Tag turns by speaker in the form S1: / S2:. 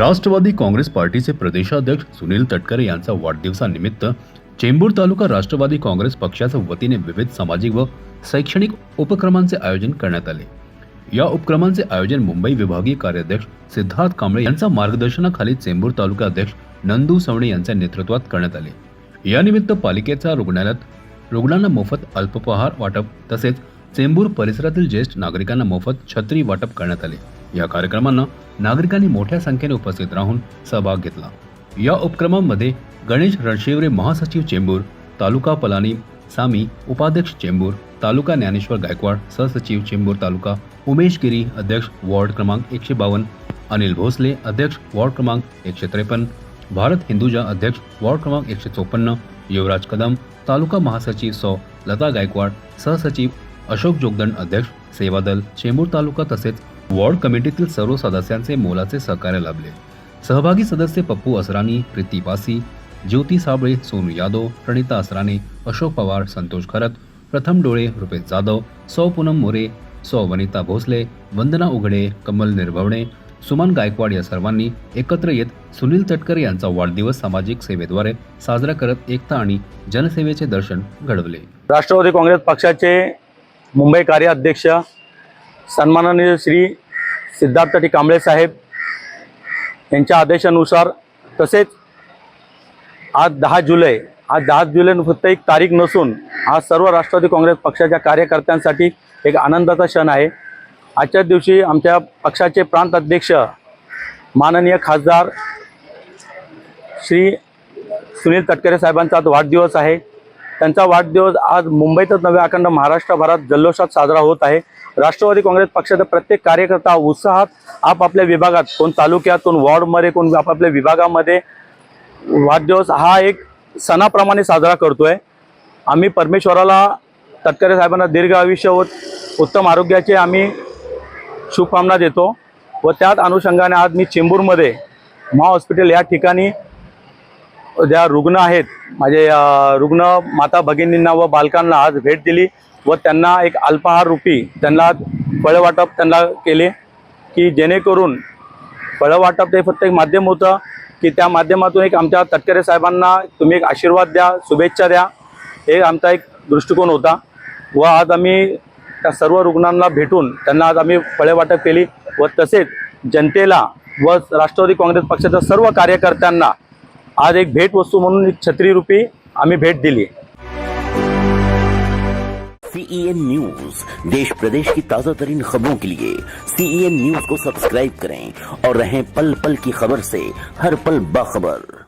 S1: राष्ट्रवादी काँग्रेस पार्टीचे प्रदेशाध्यक्ष सुनील तटकरे यांचा वाढदिवसानिमित्त चेंबूर तालुका राष्ट्रवादी काँग्रेस पक्षाच्या वतीने विविध सामाजिक व शैक्षणिक उपक्रमांचे आयोजन करण्यात आले. या उपक्रमांचे आयोजन मुंबई विभागीय कार्याध्यक्ष सिद्धार्थ कांबळे यांच्या मार्गदर्शनाखाली चेंबूर तालुका अध्यक्ष नंदू सवणे यांच्या नेतृत्वात करण्यात आले. यानिमित्त पालिकेच्या रुग्णालयात रुग्णांना मोफत अल्पपहार वाटप तसेच चेंबूर परिसरातील ज्येष्ठ नागरिकांना मोफत छत्री वाटप करण्यात आले. या कार्यक्रमांना नागरिकांनी मोठ्या संख्येने उपस्थित राहून सहभाग घेतला. या उपक्रमांमध्ये गणेश रणशिवरे महासचिव चेंबूर तालुका पलानी सामी उपाध्यक्ष चेंबूर तालुका ज्ञानेश्वर गायकवाड सहसचिव चेंबूर तालुका उमेश गिरी अध्यक्ष वॉर्ड क्रमांक एकशे बावन्न अनिल भोसले अध्यक्ष वॉर्ड क्रमांक एकशे त्रेपन्न भारत हिंदुजा अध्यक्ष वॉर्ड क्रमांक एकशे चोपन्न युवराज कदम तालुका महासचिव सौ लता गायकवाड सहसचिव अशोक जोगदंड अध्यक्ष सेवादल चेंबूर तालुका तसेच वॉर्ड कमिटीतील सर्व सदस्यांचे मोलाचे सहकार्य लाभले. सहभागी सदस्य पप्पू असरानी प्रीती पासी ज्योती साबळे सोनू यादव प्रणिता असराने अशोक पवार संतोष खरत प्रथम डोळे रुपेश जाधव सौ पूनम मोरे सौ वनिता भोसले वंदना उघडे कमल निर्भवणे सुमन गायकवाड या सर्वांनी एकत्र येत सुनील तटकर यांचा वाढदिवस सामाजिक सेवेद्वारे साजरा करत एकता आणि जनसेवेचे दर्शन घडवले.
S2: राष्ट्रवादी काँग्रेस पक्षाचे मुंबई कार्याध्यक्ष सन्माननीय श्री सिद्धार्थ टी कांबळे साहेब यांच्या आदेशानुसार तसेच आज दहा जुलै आज दहा जुलै फक्त एक तारीख नसून आज सर्व राष्ट्रवादी काँग्रेस पक्षाच्या कार्यकर्त्यांसाठी एक आनंदाचा क्षण आहे. आजच्या दिवशी आमच्या पक्षाचे प्रांत अध्यक्ष माननीय खासदार श्री सुनील तटकरे साहेबांचा आज वाढदिवस आहे. त्यांचा वाढदिवस आज मुंबईतच नव्या अखंड महाराष्ट्रभरात जल्लोषात साजरा होत आहे. राष्ट्रवादी काँग्रेस पक्षाचा प्रत्येक कार्यकर्ता उत्साहात आपापल्या विभागात कोण तालुक्यात कोण वॉर्डमध्ये कोण आपापल्या विभागामध्ये. वाढदिवस हा एक सणाप्रमाणे साजरा करतोय. आम्ही परमेश्वराला तटकरे साहेबांना दीर्घ आयुष्य व उत्तम आरोग्याचे आम्ही शुभकामना देतो. व त्याच अनुषंगाने आज मी चेंबूरमध्ये महा हॉस्पिटल या ठिकाणी ज्या रुग्ण आहेत माझे रुग्ण माता भगिनींना व बालकांना आज भेट दिली व त्यांना एक अल्पाहार रूपी त्यांना फळं वाटप त्यांना केले की जेणेकरून फळं वाटप ते फक्त एक माध्यम होतं की त्या माध्यमातून एक आमच्या तटकरे साहेबांना तुम्ही एक आशीर्वाद द्या शुभेच्छा द्या हे आमचा एक दृष्टिकोन होता. व आज आम्ही त्या सर्व रुग्णांना भेटून त्यांना आज आम्ही फळे वाटप केली व तसेच जनतेला व राष्ट्रवादी काँग्रेस पक्षाच्या सर्व कार्यकर्त्यांना आज एक भेटवस्तू म्हणून एक छत्री रूपी आम्ही भेट दिली.
S3: सीईएन न्यूज़ देश प्रदेश की ताज़ा तरीन खबरों के लिए सीईएन न्यूज़ को सब्सक्राइब करें और रहें पल पल की खबर से हर पल बाखबर।